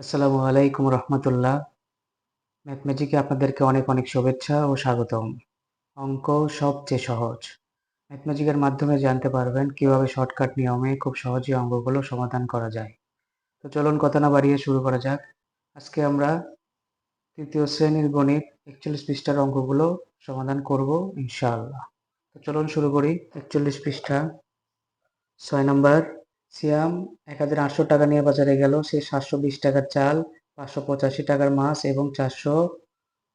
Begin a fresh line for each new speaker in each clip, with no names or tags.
আসসালামু আলাইকুম রহমতুল্লাহ। ম্যাথমেটিকে আপনাদেরকে অনেক অনেক শুভেচ্ছা ও স্বাগতম। অঙ্ক সবচেয়ে সহজ। ম্যাথমেটিকের মাধ্যমে জানতে পারবেন কীভাবে শর্টকাট নিয়মে খুব সহজে অঙ্কগুলো সমাধান করা যায়। তো চলুন কথা না বাড়িয়ে শুরু করা যাক। আজকে আমরা তৃতীয় শ্রেণির গণিত একচল্লিশ পৃষ্ঠার অঙ্কগুলো সমাধান করব, ইনশাআল্লাহ। তো চলুন শুরু করি। একচল্লিশ পৃষ্ঠা, ছয় নম্বর। সিয়াম এক হাজার আটশো টাকা নিয়ে বাজারে গেল। সে সাতশো বিশ টাকার চাল, পাঁচশো পঁচাশি টাকার মাছ এবং চারশো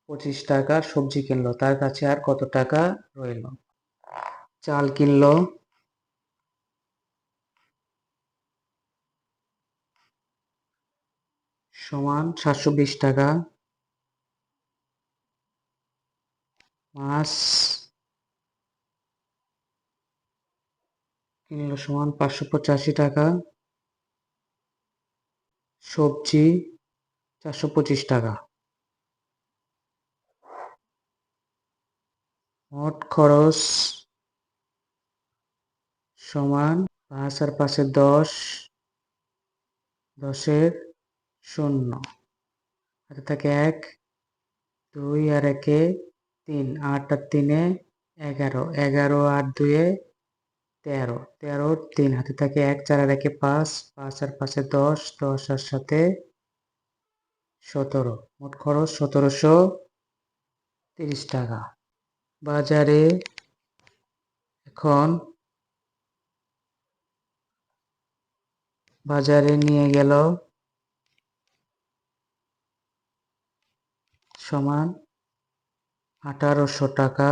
পঁচিশ টাকার সবজি কিনলো। তার কাছে আর কত টাকা রইল? চাল কিনলো। সমান সাতশো বিশ টাকা। মাছ কিনলো সমান পাঁচশো পঁচাশি টাকা। সবজি চারশো পঁচিশ টাকা। মোট খরচ সমান পাঁচ আর পাঁচে দশ দশের শূন্য। হাতে থাকে এক, দুই আর একে তিন, আট আর তিনে এগারো। এগারো আর দুয়ে তেরো তেরো, তিন হাতে থাকে এক, চার আর একে পাঁচ পাঁচ আর পাঁচে দশ দশ আর সাথে সতেরো। মোট খরচ সতেরোশো তিরিশ টাকা। বাজারে এখন বাজারে নিয়ে গেল সমান আঠারোশো টাকা।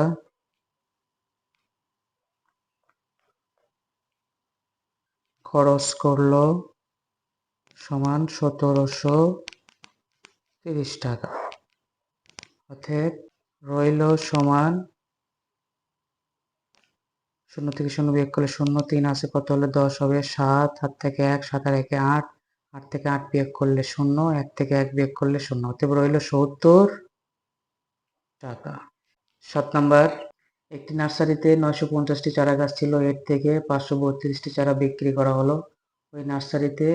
খরচ করল সমান সতেরোশো তিরিশ টাকা। অর্থাৎ রইল সমান শূন্য থেকে শূন্য বিয়োগ করলে শূন্য, তিন আছে কত হলে দশ হবে? সাত হাত থেকে এক, সাত আর একে আট আট থেকে আট বিয়োগ করলে শূন্য, এক থেকে এক বিয়োগ করলে শূন্য। অতএব রইল সত্তর টাকা। সাত নাম্বার একটি নার্সারিতে নয়শো পঞ্চাশটি চারা গাছ ছিল। এর থেকে পাঁচশো বত্রিশটি চারা বিক্রি করা হলো। ওই নার্সারিতে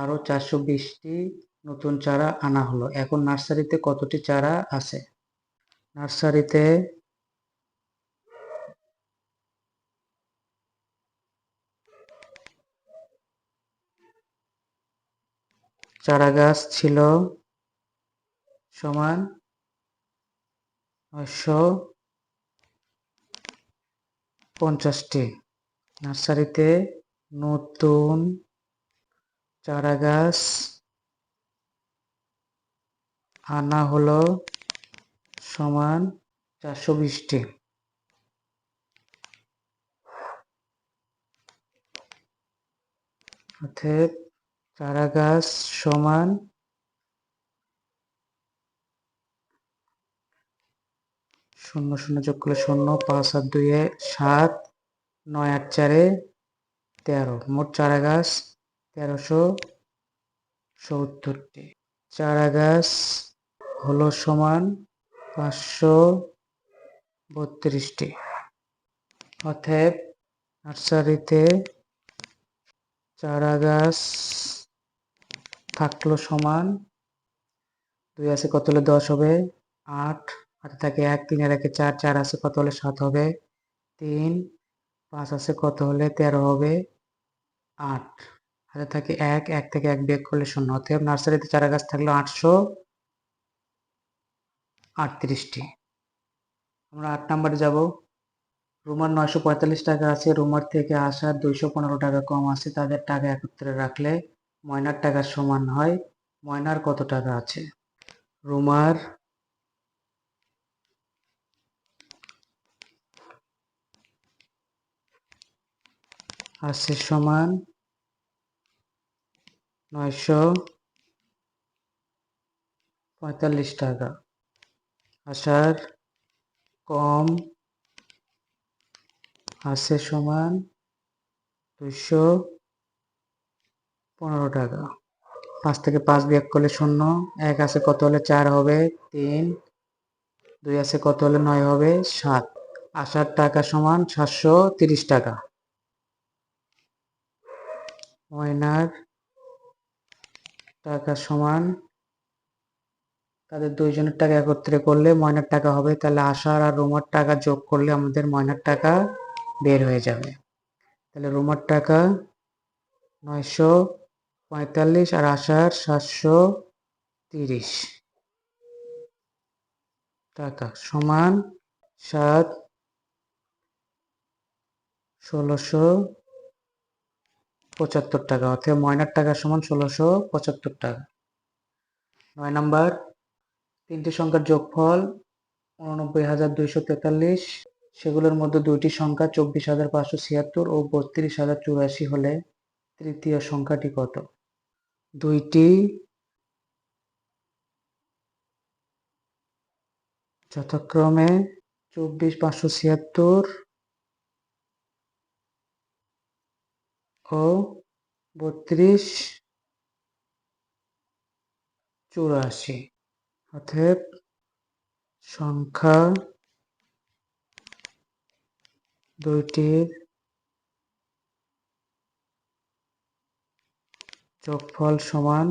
আরও চারশো বিশটি নতুন চারা আনা হলো। এখন নার্সারিতে কতটি চারা আছে? নার্সারিতে চারা গাছ ছিল সমান নয়শো পঞ্চাশটি। নার্সারিতে নতুন চারা গাছ আনা হলো সমান চারশো বিশটি। অর্থাৎ চারা গাছ সমান শূন্য শূন্য যোগ করলে শূন্য, পাঁচ আর দুইয়ে সাত নয় আট চারে তেরো। মোট চারা গাছ তেরোশো সত্তরটি চারা গাছ হলো সমান পাঁচশো বত্রিশটি। অতএব নার্সারিতে চারা গাছ থাকল সমান, দুই আছে কত হলে দশ হবে? আট। হাতে থাকে এক তিনের একে চার চার আছে কত হলে সাত হবে? তিন, পাঁচ আছে কত হলে তেরো হবে? আট। হাতে থাকে এক এক থেকে এক বেগ করলে শূন্য। অতএব নার্সারিতে চারা গাছ থাকল আটশো আটত্রিশটি। আমরা আট নাম্বারে যাব। রুমার নয়শো পঁয়তাল্লিশ টাকা আছে। রুমার থেকে আসা দুইশো পনেরো টাকা কম আছে। তাদের টাকা একত্রে রাখলে ময়নার টাকার সমান হয়। ময়নার কত টাকা আছে? রুমার আছে সমান নয়শো পঁয়তাল্লিশ টাকা। আসার কম আছে সমান দুইশো পনেরো টাকা। পাঁচ থেকে পাঁচ বিয়োগ করলে শূন্য, এক আছে কত হলে চার হবে? তিন। দুই আছে কত হলে নয় হবে? সাত। আসার টাকা সমান সাতশো তিরিশ টাকা। ময়নার টাকা সমান। তাদের দুইজনের টাকা একত্রে করলে ময়নার টাকা হবে। তাহলে আশার আর রোমার টাকা যোগ করলে আমাদের ময়নার টাকা বের হয়ে যাবে। তাহলে রোমার টাকা নয়শো পঁয়তাল্লিশ আর আশার সাতশো তিরিশ। টাকা সমান সাত ষোলোশো পঁচাত্তর টাকা অর্থাৎ ময়নার টাকা সমান ষোলোশো পঁচাত্তর টাকা। নয় নাম্বার, তিনটি সংখ্যার যোগফল উননব্বই হাজার দুইশো তেতাল্লিশ, সেগুলোর মধ্যে দুইটি সংখ্যা চব্বিশ হাজার পাঁচশো ছিয়াত্তর ও বত্রিশ হাজার চুরাশি হলে তৃতীয় সংখ্যাটি কত? দুইটি যথাক্রমে চব্বিশ পাঁচশো ছিয়াত্তর ও বত্রিশ চুরাশি। অতএব সংখ্যা দুইটির যোগফল সমান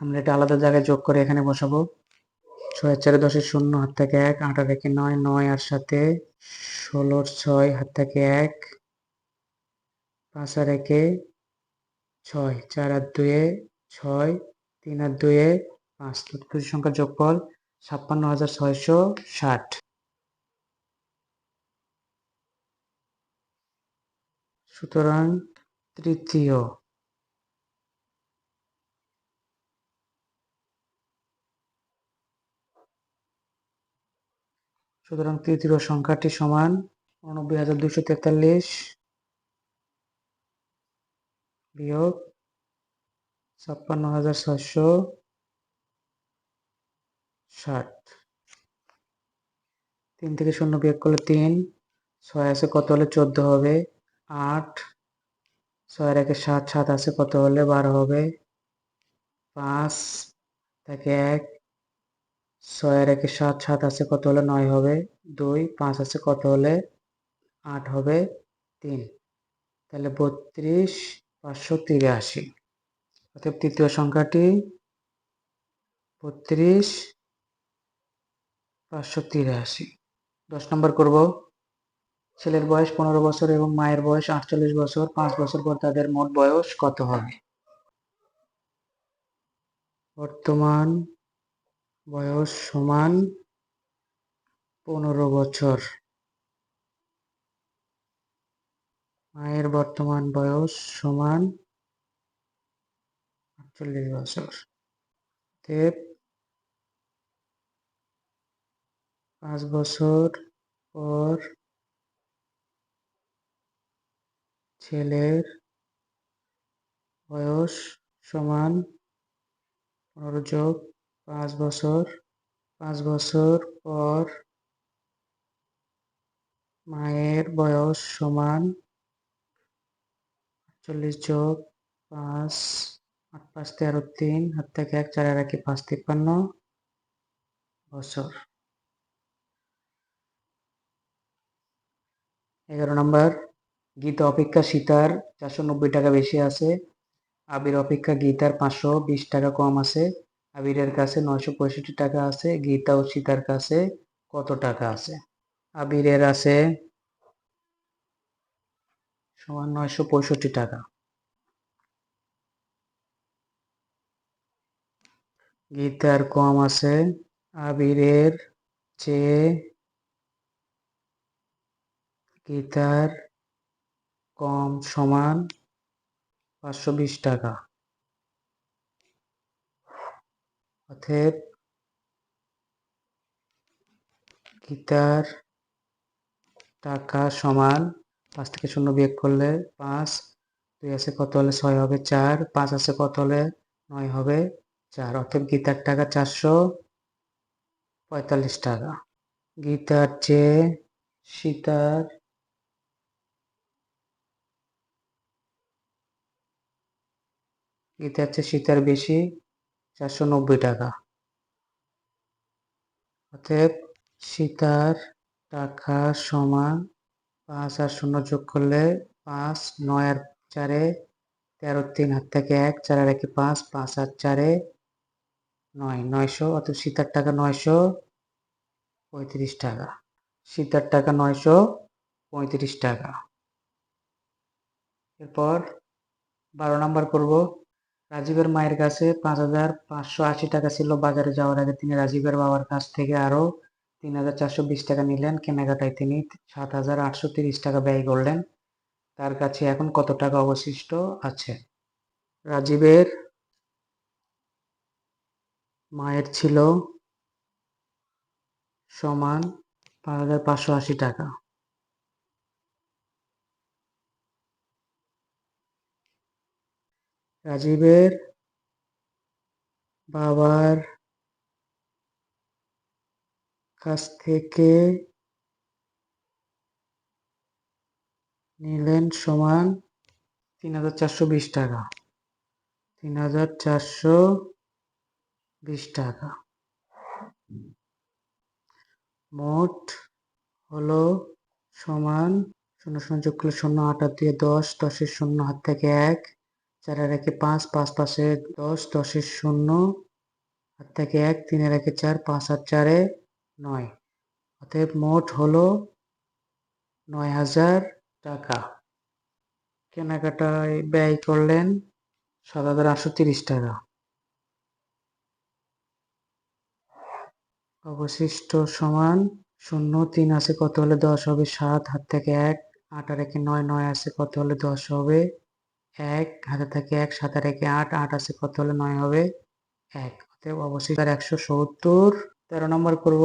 আমরা এটা আলাদা জায়গায় যোগ করে এখানে বসাবো। ছয় চারে দশের শূন্য, হাত থেকে এক, আট আর একে নয় নয় আর সাথে ষোলোর ছয়, হাত থেকে এক, পাঁচ আর একে ছয়, চার আর দুয়ে ছয়, তিন আর দুয়ে পাঁচ। দুটি সংখ্যার যোগফল ছাপ্পান্ন হাজার ছয়শো ষাট। সুতরাং তৃতীয় সুতরাং তৃতীয় সংখ্যাটি সমান উননব্বই হাজার দুশো তেতাল্লিশ বিয়োগ ছাপ্পান্ন হাজার ছয়শো ষাট। তিন থেকে শূন্য বিয়োগ করলে তিন, ছয় আছে কত হলে চোদ্দ হবে, আট, ছয়ের একে সাত সাত আছে কত হলে বারো হবে, পাঁচ থেকে এক ছয়ের একে সাত সাত আছে কত হলে নয় হবে? দুই, পাঁচ আছে কত হলে আট হবে? তিন। তাহলে বত্রিশ, পাঁচশো তিরাশি। অর্থাৎ তৃতীয় সংখ্যাটি বত্রিশ, পাঁচশো তিরাশি। দশ নম্বর করব। ছেলের বয়স পনেরো বছর এবং মায়ের বয়স আটচল্লিশ বছর। পাঁচ বছর পর তাদের মোট বয়স কত হবে? বর্তমান বয়স সমান পনেরো বছর। মায়ের বর্তমান বয়স সমান আটচল্লিশ বছর। অতএব পাঁচ বছর পর ছেলের বয়স সমান পনেরো যোগ পাঁচ বছর পাঁচ বছর পর মায়ের বয়স সমান আটচল্লিশ যোগ পাঁচ, আট পাঁচ তেরো তিন হাত থেকে এক, চার রাখি পাঁচ, তিপ্পান্ন বছর। এগারো নম্বর, গীতা অপেক্ষা সীতার চারশো নব্বই টাকা বেশি আছে। আবির অপেক্ষা গীতার পাঁচশো বিশ টাকা কম আছে। আবিরের কাছে নয়শো পঁয়ষট্টি টাকা আছে, গীতা ও সীতার কাছে কত টাকা আছে? আবিরের আছে সমান নয়শো পঁয়ষট্টি টাকা। গীতার কম আছে, আবিরের চেয়ে গীতার কম সমান পাঁচশো বিশ টাকা। অতএব গীতার টাকা সমান পাঁচ থেকে শূন্য বিয়োগ করলে পাঁচ, দুই আছে কত হলে ছয় হবে চার, পাঁচ আছে কত হলে নয় হবে চার। অতএব গীতার টাকা চারশো পঁয়তাল্লিশ টাকা। গীতার চেয়ে সীতার গীতার চেয়ে সীতার বেশি চারশো নব্বই টাকা। অতএব সীতার টাকা সমান পাঁচ আর শূন্য যোগ করলে পাঁচ, নয় আর চারে তেরো, তিন হাত থেকে এক, চার আর একে পাঁচ পাঁচ আর চারে নয়, নয়শো। অত সীতার টাকা নয়শো পঁয়ত্রিশ টাকা। সীতার টাকা নয়শো পঁয়ত্রিশ টাকা। এরপর বারো নাম্বার করব। রাজীবের মায়ের কাছে পাঁচ হাজার পাঁচশো আশি টাকা ছিল। বাজারে যাওয়ার আগে তিনি রাজীবের বাবার কাছ থেকে আরও তিন হাজার চারশো বিশ টাকা নিলেন। কেনাকাটায় তিনি সাত হাজার আটশো তিরিশ টাকা ব্যয় করলেন। তার কাছে এখন কত টাকা অবশিষ্ট আছে? রাজীবের মায়ের ছিল সমান পাঁচ হাজার পাঁচশো আশি টাকা। রাজীবের বাবার কাছ থেকে নিলেন সমান তিন হাজার চারশো বিশ টাকা। তিন হাজার চারশো বিশ টাকা। মোট হলো সমান শূন্য শূন্য যোগ করলে শূন্য আট আর দিয়ে দশ, দশের শূন্য, হাত থেকে এক। চার আর একে পাঁচ পাঁচ পাশে দশ দশের শূন্য হাত থেকে এক, তিনের একে চার, পাঁচ আর চারে নয়। অতএব মোট হলো নয় হাজার টাকা। কেনাকাটায় ব্যয় করলেন সাত হাজার আটশো তিরিশ টাকা। অবশিষ্ট সমান শূন্য, তিন আছে কত হলে দশ হবে সাত হাত থেকে এক, আট আর একে নয় নয় আছে কত হলে দশ হবে এক হাতে থেকে এক আর একে আট আট আছে, কত হলে নয় হবে? এক। অতএব অবশিষ্ট আর একশো সত্তর। তেরো নম্বর করব।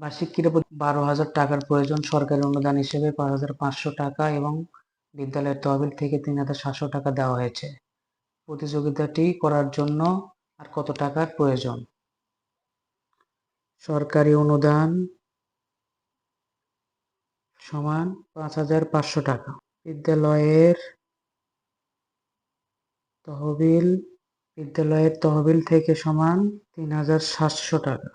বার্ষিক ক্রীড়া বারো হাজার টাকার প্রয়োজন? সরকারি অনুদান হিসেবে পাঁচ হাজার পাঁচশো টাকা এবং বিদ্যালয়ের তহবিল থেকে তিন হাজার সাতশো টাকা দেওয়া হয়েছে। প্রতিযোগিতাটি করার জন্য আর কত টাকার প্রয়োজন? সরকারি অনুদান সমান পাঁচ হাজার পাঁচশো টাকা। বিদ্যালয়ের তহবিল, বিদ্যালয়ের তহবিল থেকে সমান তিন হাজার সাতশো টাকা।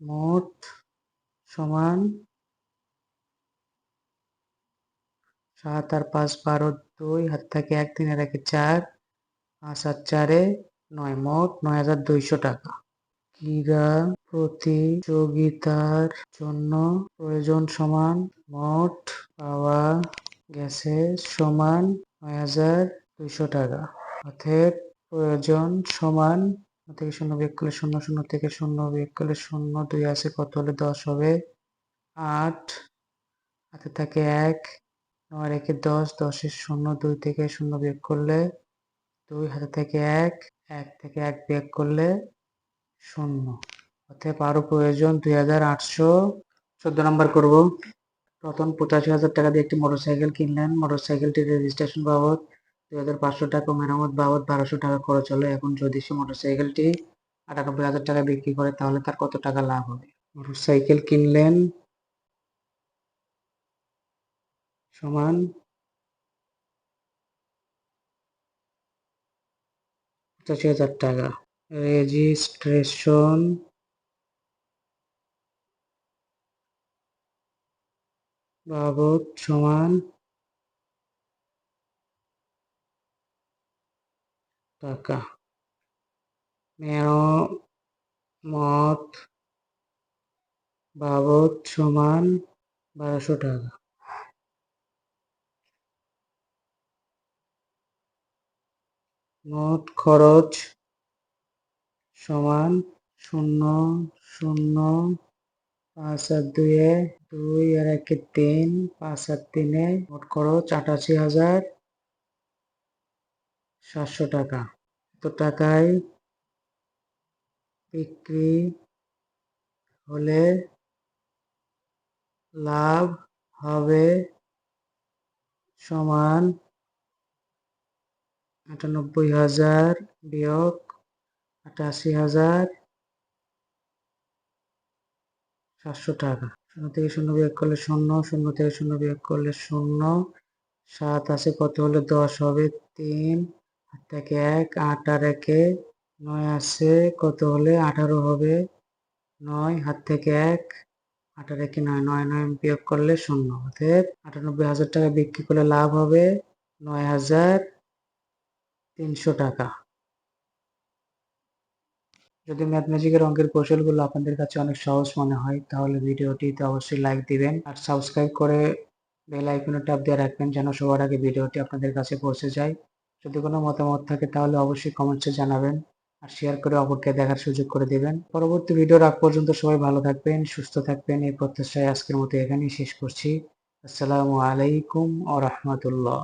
মোট সমান সাত আর পাঁচ বারো দুই, হাত থেকে এক তিনের একে, চার, পাঁচ আর চারে নয়, মোট নয় হাজার দুইশো টাকা। ক্রীড়া প্রতিযোগিতার জন্য প্রয়োজন সমান মোট পাওয়া গেছে সমান নয় হাজার দুইশো টাকা। অতএব প্রয়োজন সমান থেকে শূন্য বিয়োগ করলে শূন্য শূন্য থেকে শূন্য বিয়োগ করলে শূন্য, দুই আছে কত হলে দশ হবে? আট। হাতে থাকে এক, নয় রেখে দশ দশের শূন্য, দুই থেকে শূন্য বিয়োগ করলে দুই, হাতে থেকে এক এক থেকে এক বিয়োগ করলে শূন্য। অতএব আরও প্রয়োজন দুই হাজার আটশো চোদ্দ নম্বর করব। রতন পঁচাশি হাজার টাকা দিয়ে একটি মোটরসাইকেল কিনলেন। মোটরসাইকেলটির রেজিস্ট্রেশন বাবদ দুই হাজার পাঁচশো টাকা মেরামত বাবদ বারোশো টাকা খরচ হলো। এখন যদি সে মোটরসাইকেলটি আটানব্বই হাজার টাকা বিক্রি করে, তাহলে তার কত টাকা লাভ হবে? মোটরসাইকেল কিনলেন সমান পঁচাশি হাজার টাকা। রেজিস্ট্রেশন বাবদ সমান। টাকা। মেরামত বাবদ সমান বারোশো টাকা। মোট খরচ সমান শূন্য শূন্য, পাঁচ আর দুয়ে দুই আর একে তিন, পাঁচ আর তিনে মোট খরচ আটাশি হাজার সাতশো টাকা। এত টাকায় বিক্রি হলে লাভ হবে সমান আটানব্বই হাজার বিয়োগ আটাশি হাজার সাতশো টাকা। শূন্য থেকে শূন্য বিয়োগ করলে শূন্য শূন্য থেকে শূন্য বিয়োগ করলে শূন্য। সাত আছে, কত হলে দশ হবে? তিন। আট থেকে এক, আট আর একে নয় আছে, কত হলে আঠারো হবে? নয়। হাত থেকে এক, আট আর একে নয় নয় নয় বিয়োগ করলে শূন্য। অতএব আটানব্বই হাজার টাকা বিক্রি করলে লাভ হবে নয় হাজার তিনশো টাকা। যদি ম্যাথমেটিকের অঙ্কের কৌশলগুলো আপনাদের কাছে অনেক সহজ মনে হয়, তাহলে ভিডিওটিতে অবশ্যই লাইক দিবেন আর সাবস্ক্রাইব করে বেল আইকনে ট্যাপ দিয়ে রাখবেন যেন সবার আগে ভিডিওটি আপনাদের কাছে পৌঁছে যায়। যদি কোনো মতামত থাকে তাহলে অবশ্যই কমেন্টসে জানাবেন আর শেয়ার করে অপরকে দেখার সুযোগ করে দিবেন। পরবর্তী ভিডিওর আগ পর্যন্ত সবাই ভালো থাকবেন, সুস্থ থাকবেন। এই প্রত্যাশায় আজকের মতো এখানেই শেষ করছি। আসসালামু আলাইকুম ও রহমতুল্লাহ।